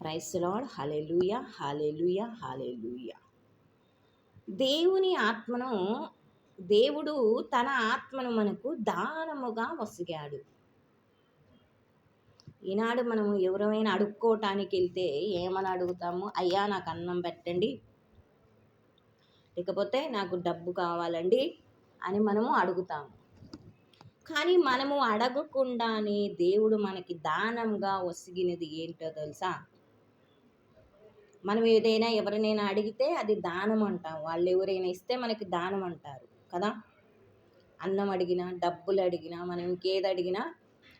Praise Lord hallelujah hallelujah hallelujah దేవుని ఆత్మను దేవుడు తన ఆత్మను మనకు దానముగా వసిగాడు. ఈనాడు మనము ఎవరైనా అడుక్కోవటానికి వెళ్తే ఏమని అడుగుతాము? అయ్యా నాకు అన్నం పెట్టండి. లేకపోతే నాకు డబ్బు కావాలండి అని మనము అడుగుతాము. కానీ మనము అడగకుండానే దేవుడు మనకి దానంగా వసిగినది ఏంటో తెలుసా? మనం ఏదైనా ఎవరినైనా అడిగితే అది దానం అంటాం. వాళ్ళు ఎవరైనా ఇస్తే మనకి దానం అంటారు కదా? అన్నం అడిగినా డబ్బులు అడిగినా మనం ఇంకేది అడిగినా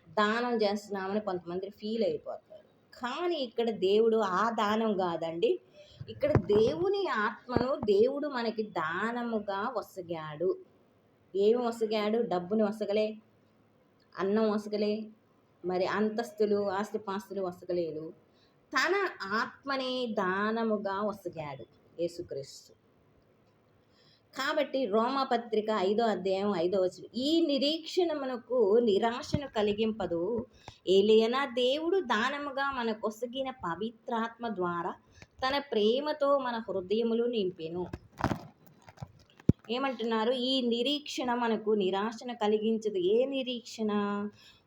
దానం చేస్తున్నామని కొంతమంది ఫీల్ అయిపోతారు. కానీ ఇక్కడ దేవుడు ఆ దానం కాదండి. ఇక్కడ దేవుని ఆత్మను దేవుడు మనకి దానముగా వసగాడు. ఏమి వసగాడు? డబ్బుని వసగలే అన్నం వసగలే మరి అంతస్తులు ఆస్తిపాస్తులు వసగలేదు. తన ఆత్మనే దానముగా వసగాడు యేసుక్రీస్తు. కాబట్టి రోమపత్రిక ఐదో అధ్యాయం ఐదో వచ్చిన ఈ నిరీక్షణ మనకు నిరాశను కలిగింపదు. ఏలైనా దేవుడు దానముగా మనకు ఒసగిన పవిత్రాత్మ ద్వారా తన ప్రేమతో మన హృదయములు నింపెను. ఏమంటున్నారు? ఈ నిరీక్షణ మనకు నిరాశను కలిగించదు. ఏ నిరీక్షణ?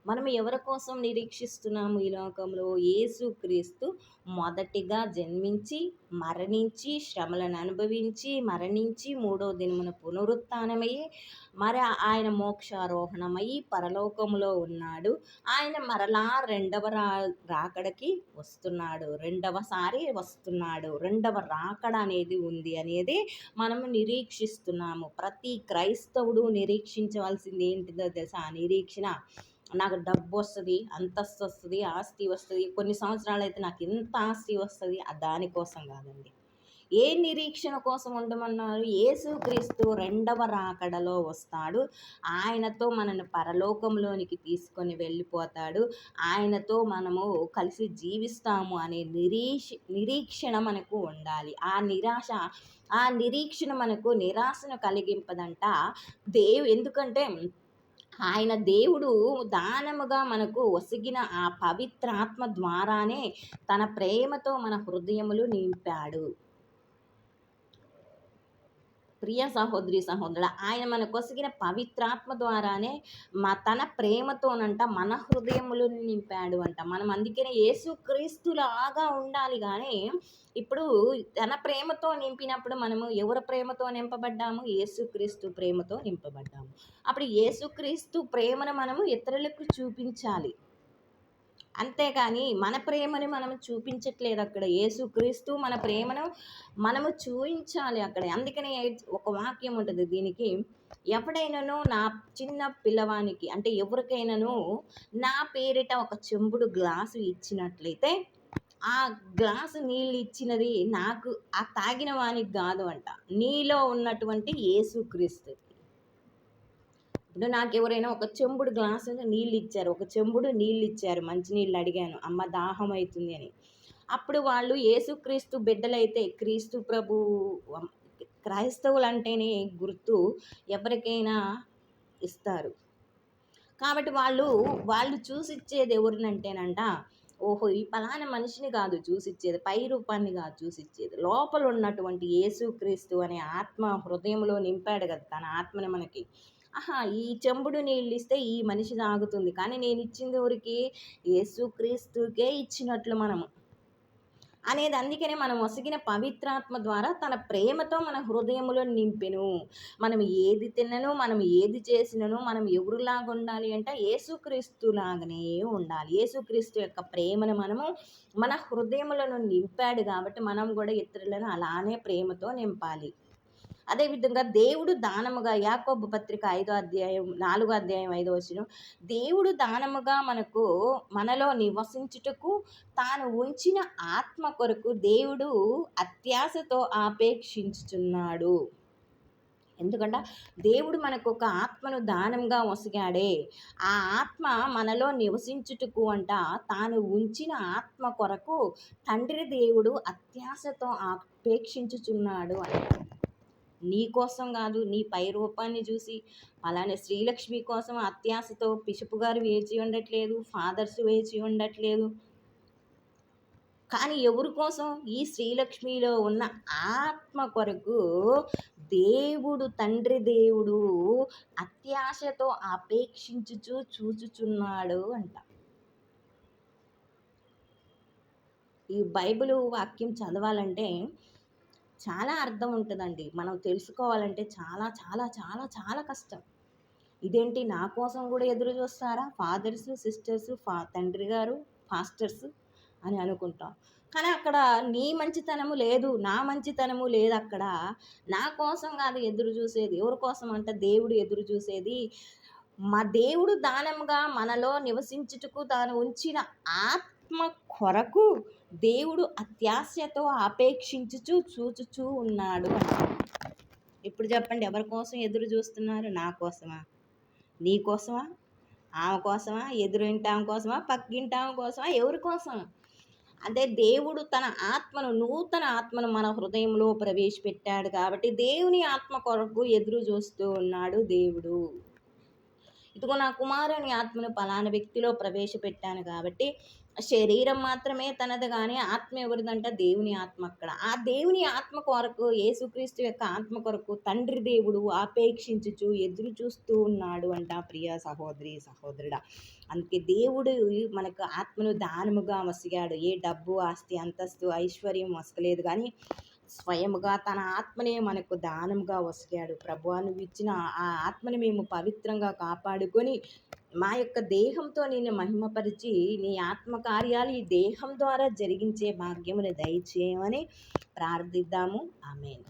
మనం ఎవరి కోసం నిరీక్షిస్తున్నాము ఈ లోకంలో? యేసుక్రీస్తు మొదటిగా జన్మించి మరణించి శ్రమలను అనుభవించి మరణించి మూడో దినమున పునరుత్నమయ్యి మరి ఆయన మోక్షారోహణమై పరలోకంలో ఉన్నాడు. ఆయన మరలా రెండవ రా రాకడకి వస్తున్నాడు. రెండవసారి వస్తున్నాడు. రెండవ రాకడ అనేది ఉంది అనేది మనము నిరీక్షిస్తున్నాము. ప్రతి క్రైస్తవుడు నిరీక్షించవలసింది ఏంటిదో తెలుసా? నిరీక్షణ. నాకు డబ్బు వస్తుంది అంతస్తు వస్తుంది ఆస్తి వస్తుంది కొన్ని సంవత్సరాలు అయితే నాకు ఎంత ఆస్తి వస్తుంది దానికోసం కాదండి. ఏ నిరీక్షణ కోసం ఉండమన్నారు? యేసుక్రీస్తు రెండవ రాకడలో వస్తాడు. ఆయనతో మనను పరలోకంలోనికి తీసుకొని వెళ్ళిపోతాడు. ఆయనతో మనము కలిసి జీవిస్తాము అనే నిరీక్ష నిరీక్షణ మనకు ఉండాలి. ఆ నిరాశ ఆ నిరీక్షణ మనకు నిరాశను కలిగింపదంట. దేవు ఎందుకంటే ఆయన దేవుడు దానముగా మనకు ఒసిగిన ఆ పవిత్రాత్మ ద్వారానే తన ప్రేమతో మన హృదయములు నింపాడు. ప్రియ సహోదరి సహోదరుడు ఆయన మన కొసిగిన పవిత్రాత్మ ద్వారానే మా తన ప్రేమతోనంట మన హృదయములు నింపాడు అంట మనం అందుకనే యేసుక్రీస్తులాగా ఉండాలి కానీ ఇప్పుడు తన ప్రేమతో నింపినప్పుడు మనము ఎవరి ప్రేమతో నింపబడ్డాము? యేసుక్రీస్తు ప్రేమతో నింపబడ్డాము. అప్పుడు యేసుక్రీస్తు ప్రేమను మనము ఇతరులకు చూపించాలి. అంతేకాని మన ప్రేమని మనం చూపించట్లేదు అక్కడ. యేసుక్రీస్తు మన ప్రేమను మనము చూపించాలి అక్కడ. అందుకనే ఒక వాక్యం ఉంటుంది దీనికి ఎవడైనాను నా చిన్న పిల్లవానికి అంటే ఎవరికైనాను నా పేరిట ఒక చెంబుడు గ్లాసు ఇచ్చినట్లయితే ఆ గ్లాసు నీళ్ళు ఇచ్చినది నాకు ఆ తాగిన వానికి కాదు అంట. నీలో ఉన్నటువంటి యేసుక్రీస్తు ఇప్పుడు నాకు ఎవరైనా ఒక చెంబుడు గ్లాసు నీళ్ళు ఇచ్చారు ఒక చెంబుడు నీళ్ళు ఇచ్చారు మంచినీళ్ళు అడిగాను. అమ్మ దాహం అవుతుంది అని. అప్పుడు వాళ్ళు యేసుక్రీస్తు బిడ్డలైతే క్రీస్తు ప్రభు క్రైస్తవులు అంటేనే గుర్తు ఎవరికైనా ఇస్తారు. కాబట్టి వాళ్ళు వాళ్ళు చూసిచ్చేది ఎవరినంటేనంట ఓహో ఈ పలానా మనిషిని కాదు చూసిచ్చేది పై రూపాన్ని కాదు చూసిచ్చేది. లోపల ఉన్నటువంటి యేసుక్రీస్తు అనే ఆత్మ హృదయంలో నింపాడు కదా తన ఆత్మని మనకి. ఆహా ఈ చెంబుడు నీళ్ళు ఇస్తే ఈ మనిషి తాగుతుంది. కానీ నేను ఇచ్చింది ఊరికి యేసుక్రీస్తుకే ఇచ్చినట్లు మనము. అనేది అందుకనే మనం ఒసిగిన పవిత్రాత్మ ద్వారా తన ప్రేమతో మన హృదయములో నింపెను. మనం ఏది తిన్నను మనం ఏది చేసినను మనం ఎవరులాగా ఉండాలి అంటే యేసుక్రీస్తులాగానే ఉండాలి. యేసుక్రీస్తు యొక్క ప్రేమను మనము మన హృదయములను నింపాడు కాబట్టి మనం కూడా ఇతరులను అలానే ప్రేమతో నింపాలి. అదేవిధంగా దేవుడు దానముగా యాకోబు పత్రిక ఐదో అధ్యాయం నాలుగో అధ్యాయం ఐదో వచ్చిన దేవుడు దానముగా మనకు మనలో నివసించుటకు తాను ఉంచిన ఆత్మ కొరకు దేవుడు అత్యాశతో ఆపేక్షించుచున్నాడు. ఎందుకంటే దేవుడు మనకు ఒక ఆత్మను దానంగా వసిగాడే ఆ ఆత్మ మనలో నివసించుటకు అంట తాను ఉంచిన ఆత్మ కొరకు తండ్రి దేవుడు అత్యాశతో ఆపేక్షించుచున్నాడు అంటారు నీ కోసం కాదు నీ పై రూపాన్ని చూసి అలానే శ్రీలక్ష్మి కోసం అత్యాశతో పిషపు గారు వేచి ఉండట్లేదు ఫాదర్స్ వేచి ఉండట్లేదు. కానీ ఎవరి కోసం? ఈ శ్రీలక్ష్మిలో ఉన్న ఆత్మ కొరకు దేవుడు తండ్రి దేవుడు అత్యాశతో అపేక్షించుచు చూచుచున్నాడు అంట. ఈ బైబిల్ వాక్యం చదవాలంటే చాలా అర్థం ఉంటుందండి. మనం తెలుసుకోవాలంటే చాలా చాలా చాలా చాలా కష్టం. ఇదేంటి నా కోసం కూడా ఎదురు చూస్తారా? ఫాదర్స్ సిస్టర్స్ ఫా తండ్రి గారు ఫాస్టర్స్ అని అనుకుంటాం. కానీ అక్కడ నీ మంచితనము లేదు నా మంచితనము లేదు అక్కడ. నా కోసం కాదు ఎదురు చూసేది. ఎవరి కోసం అంటే దేవుడు ఎదురు చూసేది. మా దేవుడు దానంగా మనలో నివసించుటకు తాను ఉంచిన ఆత్మ కొరకు దేవుడు అత్యాశతో ఆపేక్షించుచు చూచుచూ ఉన్నాడు ఇప్పుడు చెప్పండి ఎవరి కోసం ఎదురు చూస్తున్నారు? నా కోసమా? నీ కోసమా? ఆమె కోసమా? ఎదురింటి ఆమె కోసమా? పక్కింటి ఆమె కోసమా? ఎవరి కోసం? అంటే దేవుడు తన ఆత్మను నూతన ఆత్మను మన హృదయంలో ప్రవేశపెట్టాడు కాబట్టి దేవుని ఆత్మ కొరకు ఎదురు చూస్తూ ఉన్నాడు దేవుడు. ఇదిగో నా కుమారుని ఆత్మను పలానా వ్యక్తిలో ప్రవేశపెట్టాను కాబట్టి శరీరం మాత్రమే తనది కానీ ఆత్మ ఎవరిదంట? దేవుని ఆత్మ అక్కడ. ఆ దేవుని ఆత్మ కొరకు యేసుక్రీస్తు యొక్క ఆత్మ కొరకు తండ్రి దేవుడు ఆపేక్షించుచు ఎదురు చూస్తూ ఉన్నాడు అంట ప్రియ సహోదరి సహోదరుడా. అందుకే దేవుడు మనకు ఆత్మను దానముగా మసిగాడు. ఏ డబ్బు ఆస్తి అంతస్తు ఐశ్వర్యం వసకలేదు కానీ స్వయముగా తన ఆత్మనే మనకు దానంగా వసిగాడు ప్రభు నువ్వు ఇచ్చిన ఆ ఆత్మని మేము పవిత్రంగా కాపాడుకొని మా యొక్క దేహంతో నేను మహిమపరిచి నీ ఆత్మకార్యాలు ఈ దేహం ద్వారా జరిగించే భాగ్యమును దయచేయమని ప్రార్థిద్దాము. ఆమెను.